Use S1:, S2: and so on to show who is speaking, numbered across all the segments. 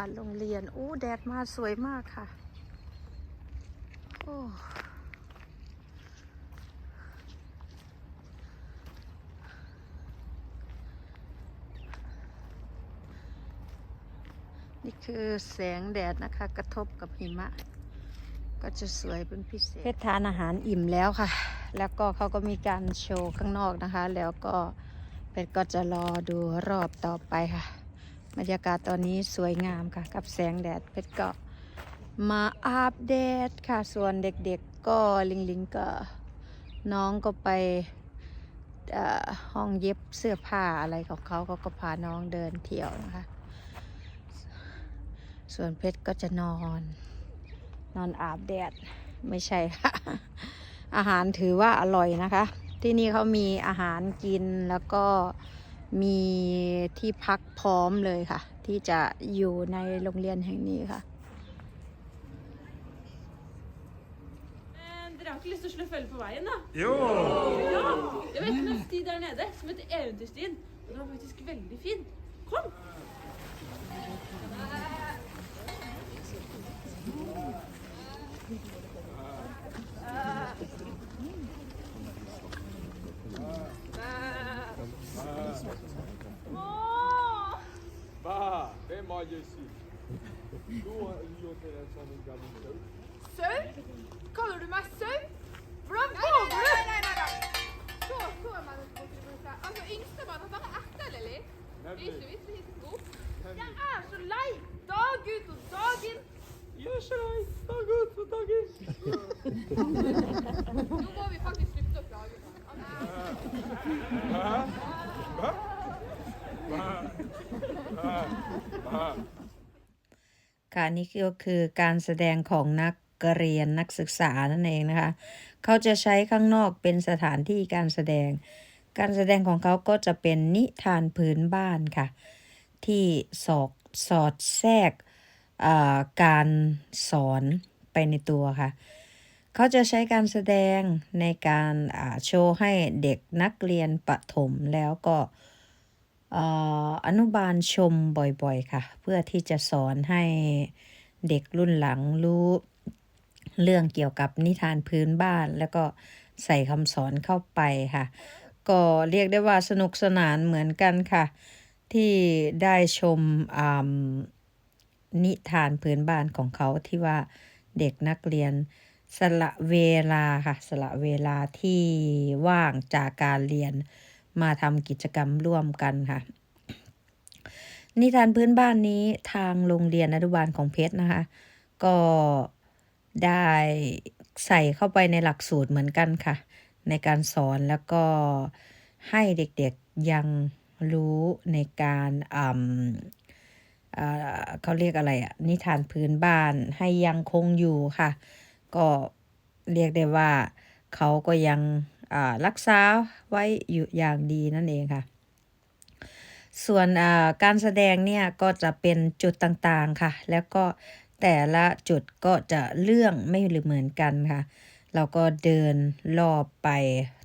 S1: ากาศโรงเรียนอู้แดดมาสวยมากค่ะ โอ้นี่คือแสงแดดนะคะ กระทบกับหิมะ ก็จะสวยเป็นพิเศษเพชรทานอาหารอิ่มแล้วค่ะ แล้วก็เขาก็มีการโชว์ข้างนอกนะคะ แล้วก็เพชรก็จะรอดูรอบต่อไปค่ะ บรรยากาศตอนนี้สวยงามค่ะ กับแสงแดดเพชรก็มาอาบแดดค่ะ ส่วนเด็กๆก็ลิงลิงก็น้องก็ไปห้องเย็บเสื้อผ้าอะไรของเขาเขาก็พาน้องเดินเที่ยวนะคะ ส่วนเพชรก็จะนอน นอนอาบแดดไม่ใช่ค่ะ อาหารถือว่าอร่อยนะคะ ที่นี่เขามีอาหารกินแล้วก็ มีที่พักพร้อมเลยค่ะ ที่จะอยู่ในโรงเรียนแห่งนี้ค่ะ
S2: Eh, Dere har ikke lyst til å slå følge på veien, da?
S3: Jo!
S2: Ja! Jeg vet en sti der nede som heter Eventyrstien. Og den var faktisk veldig fin. Kom! Åh!
S3: gayesi. Dua
S4: ediyorsa insanın canını Söv, kalorime söv. Bırak bu. Nein, nein, nein, nein. Så, så är man inte på Alltså yngsta barnet, han er ett eller litt. Ikke visst, det er god. Jeg er så lei! Dag ut og dag inn.
S3: Jeg er
S1: så lei! นี่ก็คือการแสดงของนักเรียนนักศึกษานั่นเองนะคะ เขาจะใช้ข้างนอกเป็นสถานที่การแสดง การแสดงของเขาก็จะเป็นนิทานพื้นบ้านค่ะ ที่สอกสอดแทรกการสอนไปในตัวค่ะ เขาจะใช้การแสดงในการโชว์ให้เด็กนักเรียนประถมแล้วก็ อนุบาลชมบ่อยๆค่ะ เพื่อที่จะสอนให้เด็กรุ่นหลังรู้เรื่องเกี่ยวกับนิทานพื้นบ้าน แล้วก็ใส่คำสอนเข้าไปค่ะ ก็เรียกได้ว่าสนุกสนานเหมือนกันค่ะ ที่ได้ชมนิทานพื้นบ้านของเขาที่ว่าเด็กนักเรียนสละเวลาค่ะ สละเวลาที่ว่างจากการเรียน มาทำกิจกรรมร่วมกันค่ะ นิทานพื้นบ้านนี้ทางโรงเรียนอนุบาลของเพชรนะคะ ก็ได้ใส่เข้าไปในหลักสูตรเหมือนกันค่ะ ในการสอนแล้วก็ให้เด็กๆยังรู้ในการอ่ำอ่าเขาเรียกอะไรอะนิทานพื้นบ้านให้ยังคงอยู่ค่ะ ก็เรียกได้ว่าเขาก็ยัง รักษาไว้อยู่อย่างดีนั่นเองค่ะ ส่วนอ่าการแสดงเนี่ยก็จะเป็นจุดต่างๆค่ะ แล้วก็แต่ละจุดก็จะเรื่องไม่เหมือนกันค่ะ เราก็เดินรอบไป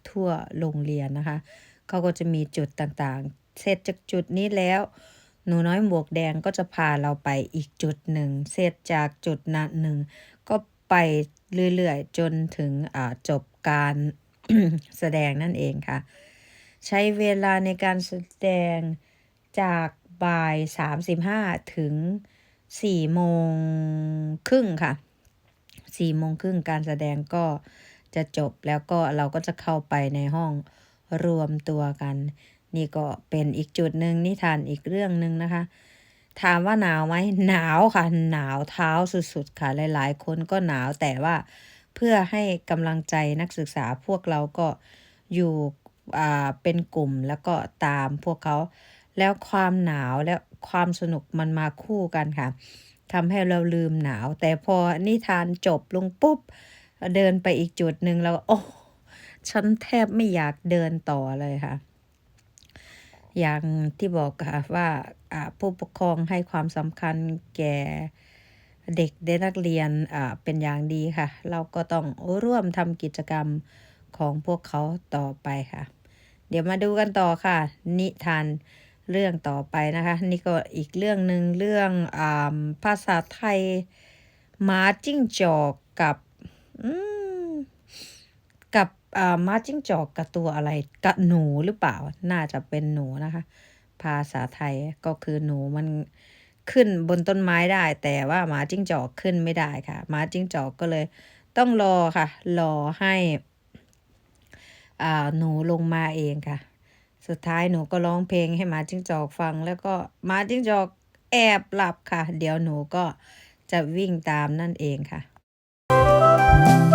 S1: ทั่วโรงเรียนนะคะเขาก็จะมีจุดต่างๆ เสร็จจากจุดนี้แล้ว หนูน้อยหมวกแดงก็จะพาเราไปอีกจุดหนึ่ง เสร็จจากจุดนั้นหนึ่งก็ไปเรื่อยๆ จนถึงอ่าจบการ แสดงนั่นเองค่ะ ใช้เวลาในการแสดงจากบ่าย 35 ถึง 4 โมงครึ่งค่ะ 4 โมงครึ่งการแสดงก็จะจบแล้วก็เราก็จะเข้าไปในห้องรวมตัวกัน นี่ก็เป็นอีกจุดหนึ่งนิทานอีกเรื่องหนึ่งนะคะ ถามว่าหนาวไหมหนาวค่ะ หนาวเท้าสุดๆค่ะหลายๆ คนก็หนาวแต่ว่า เพื่อให้กำลังใจนักศึกษาพวกเราก็อยู่อ่าเป็นกลุ่มแล้วก็ตามพวกเขา แล้วความหนาวและความสนุกมันมาคู่กันค่ะทำให้เราลืมหนาว แต่พอนิทานจบลงปุ๊บ เดินไปอีกจุดหนึ่งแล้วโอ้ฉันแทบไม่อยากเดินต่อเลยค่ะ อย่างที่บอกค่ะว่าผู้ปกครองให้ความสำคัญแก่ เด็กเด็กนักเรียนเป็นอย่างดีค่ะ เราก็ต้องร่วมทำกิจกรรมของพวกเขาต่อไปค่ะ เดี๋ยวมาดูกันต่อค่ะ นิทานเรื่องต่อไปนะคะ นี่ก็อีกเรื่องหนึ่งเรื่องอภาษาไทยหมาจิ้งจอกกับกับหมาจิ้งจอกกับตัวอะไรกับหนูหรือเปล่า น่าจะเป็นหนูนะคะ ภาษาไทยก็คือหนูมัน ขึ้นบนต้นไม้ได้ แต่ว่าหมาจิ้งจอกขึ้นไม่ได้ค่ะหมาจิ้งจอกก็เลย ต้องรอค่ะ รอให้อ่าหนูลงมาเองค่ะ สุดท้ายหนูก็ร้องเพลงให้หมาจิ้งจอกฟัง แล้วก็หมาจิ้งจอกแอบหลับค่ะ เดี๋ยวหนูก็จะวิ่งตามนั่นเองค่ะ
S3: Hallå!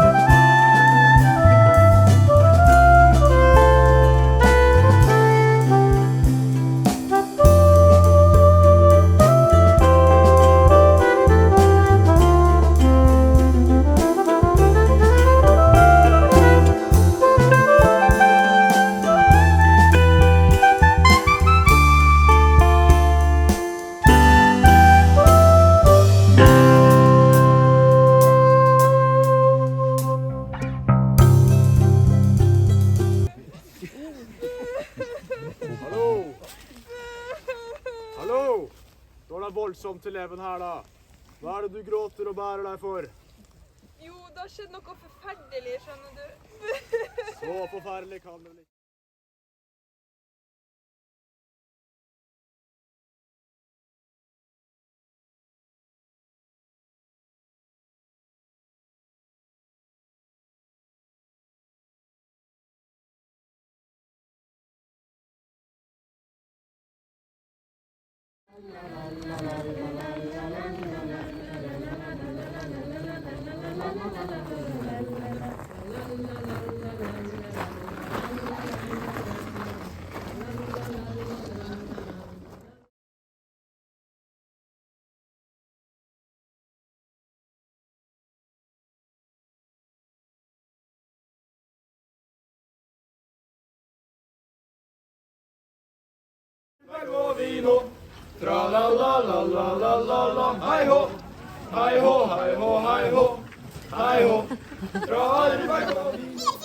S3: Voldsomt her, da. Hva er det du gråter og bærer deg for?
S4: Jo, det har skjedd noe forferdelig, skjønner du.
S3: Så forferdelig kan det vel ikke Goldino. Tra la la la la la la la.
S5: Hi ho, hi ho, hi ho, hi ho, hi ho. Tra la la la la. la la
S3: la!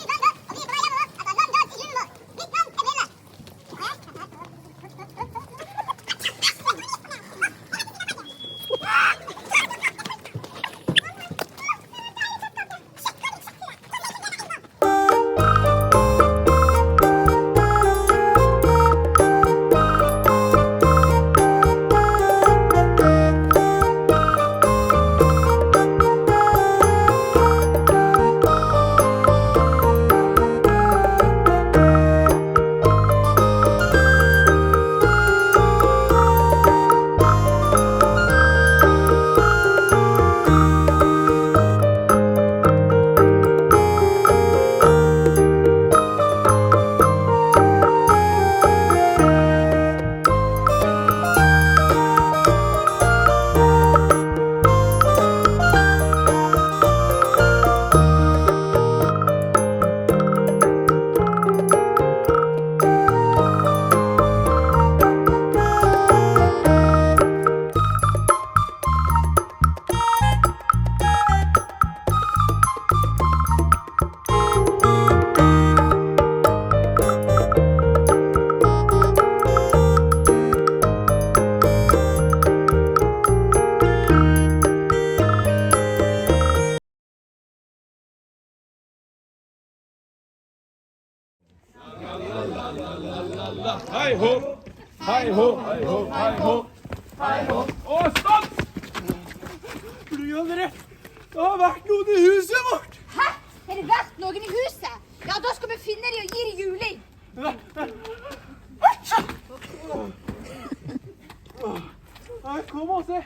S3: Kom og se.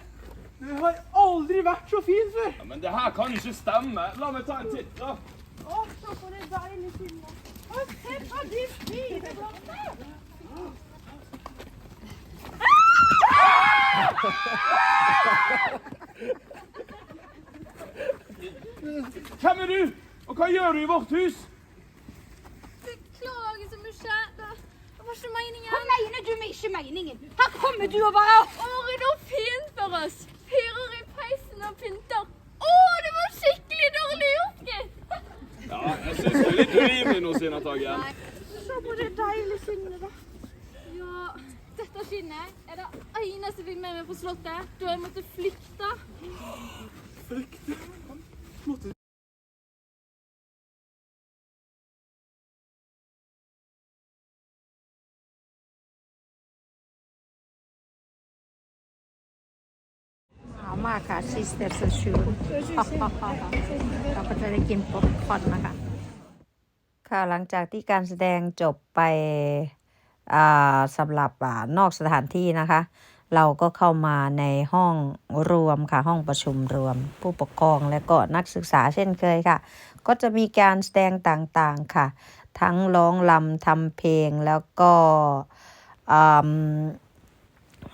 S3: Det har aldri vært så fint før.
S6: Ja, men det her kan ikke stemme. La meg ta en titt, da.
S5: Å, så på det deilig sinne. Å, se på de fine blomster.
S6: Hvem er du? Og hva gjør du i vårt hus?
S5: Beklager så mye. Det det var ikke meningen. Hva mener du med ikke meningen? Her kommer du og bare
S2: Var fint for oss. Fyrer i peisen og pynter. Å, det var skikkelig dårlig gjort, gitt.
S6: Ja, jeg syns det er litt urimelig nå, siden tagen.
S4: Se på det deilige skinnet, da.
S2: Ja, dette skinnet er det eneste vi fikk med meg på slottet. Da jeg måtte flykte.
S1: หน มากค่ะชิสเตอร์ซูชูเราก็จะได้กินป๊อปคอนนะคะ ค่ะหลังจากที่การแสดงจบไปสำหรับอนอกสถานที่นะคะ เราก็เข้ามาในห้องรวมค่ะห้องประชุมรวม ผู้ปกครองและก็นักศึกษาเช่นเคยค่ะ ก็จะมีการแสดงต่างๆค่ะ ทั้งร้องลำทำเพลงแล้วก็อืม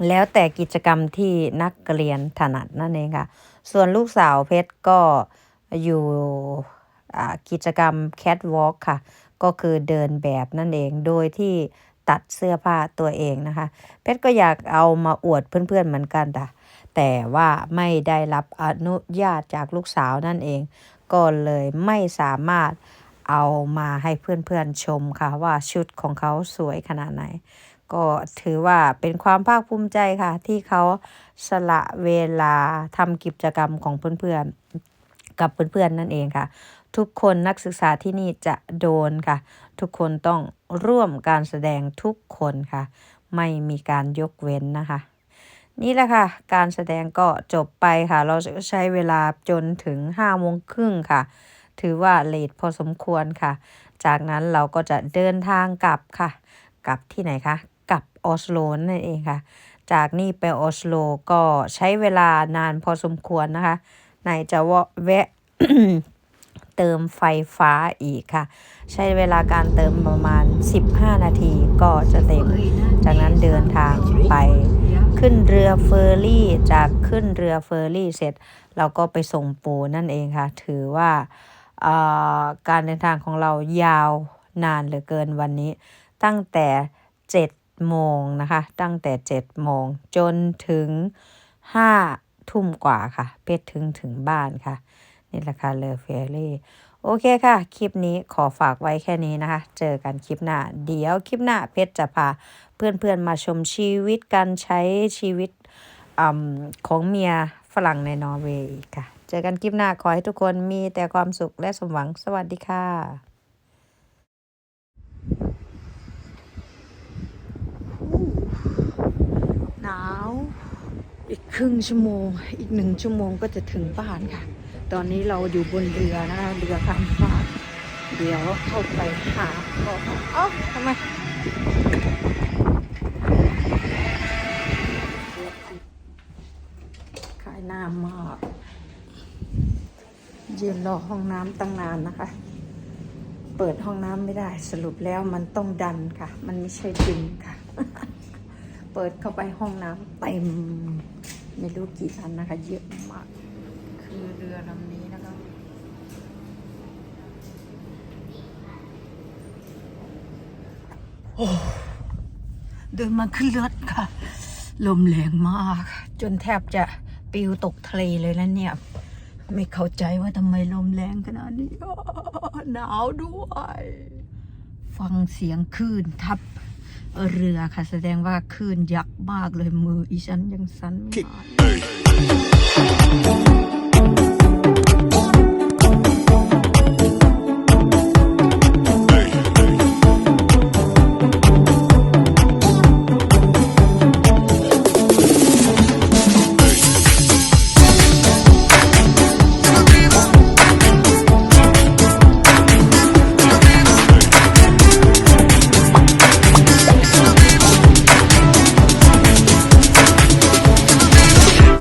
S1: แล้วแต่กิจกรรมที่นักเรียนถนัดนั่นเองค่ะ ส่วนลูกสาวเพชรก็อยู่กิจกรรม catwalk ค่ะ ก็คือเดินแบบนั่นเอง โดยที่ตัดเสื้อผ้าตัวเองนะคะ เพชรก็อยากเอามาอวดเพื่อนๆเหมือนกันแต่แต่ว่าไม่ได้รับอนุญาตจากลูกสาวนั่นเอง ก็เลยไม่สามารถเอามาให้เพื่อนๆชมค่ะว่าชุดของเขาสวยขนาดไหน ก็ถือว่าเป็นความภาคภูมิใจค่ะ ที่เขาสละเวลาทำกิจกรรมของเพื่อนๆ กับเพื่อนๆ นั่นเองค่ะ ทุกคนนักศึกษาที่นี่จะโดนค่ะ ทุกคนต้องร่วมการแสดงทุกคนค่ะ ไม่มีการยกเว้นนะคะ นี่แหละค่ะ การแสดงก็จบไปค่ะ เราใช้เวลาจนถึง5โมงครึ่งค่ะ ถือว่าเลทพอสมควรค่ะ จากนั้นเราก็จะเดินทางกลับค่ะกลับที่ไหนคะ ออสโลนั่นเองค่ะ จากนี่ไปออสโลก็ใช้เวลานานพอสมควรนะคะไหนจะวะแวะเติมไฟฟ้าอีกค่ะ ใช้เวลาการเติมประมาณ 15 นาทีก็จะเต็ม จากนั้นเดินทางไปขึ้นเรือเฟอร์รี่ จากขึ้นเรือเฟอร์รี่เสร็จ เราก็ไปส่งปูนั่นเองค่ะ ถือว่าอ่าการเดินทางของเรายาวนานเหลือเกินวันนี้ ตั้งแต่ 7 โมงนะคะ ตั้งแต่ 7 โมง จนถึง 5 ทุ่มกว่าค่ะ เพชรถึงถึงบ้านค่ะ นี่แหละค่ะเลอเฟรี่ โอเคค่ะ คลิปนี้ขอฝากไว้แค่นี้นะคะ เจอกันคลิปหน้า เดี๋ยวคลิปหน้าเพชรจะพาเพื่อนๆมาชมชีวิตการใช้ชีวิตอของเมียฝรั่งในนอร์เวย์ค่ะ เจอกันคลิปหน้าขอให้ทุกคนมีแต่ความสุขและสมหวัง สวัสดีค่ะ หนาว อีกครึ่งชั่วโมง อีกหนึ่งชั่วโมงก็จะถึงบ้านค่ะ ตอนนี้เราอยู่บนเรือนะคะเรือข้ามฟากเดี๋ยวเข้าไปหาพ่อเอ้าทำไมขายน้ำมากยืนรอห้องน้ำตั้งนานนะคะ เปิดห้องน้ำไม่ได้สรุปแล้วมันต้องดันค่ะ มันไม่ใช่ดึงค่ะ เปิดเข้าไปห้องน้ำเต็มไม่รู้กี่อันนะคะ เยอะมาก คือเรือลำนี้นะคะโอ้เดินมาขึ้นเรถค่ะ ลมแรงมาก จนแทบจะปิวตกทะเลเลยแล้วเนี่ย ไม่เข้าใจว่าทำไมลมแรงขนาดนี้หนาวด้วย ฟังเสียงคลื่นทับ เรือค่ะ แสดงว่าคลื่นยักษ์มากเลยมืออีฉันยังสั่นไม่หาย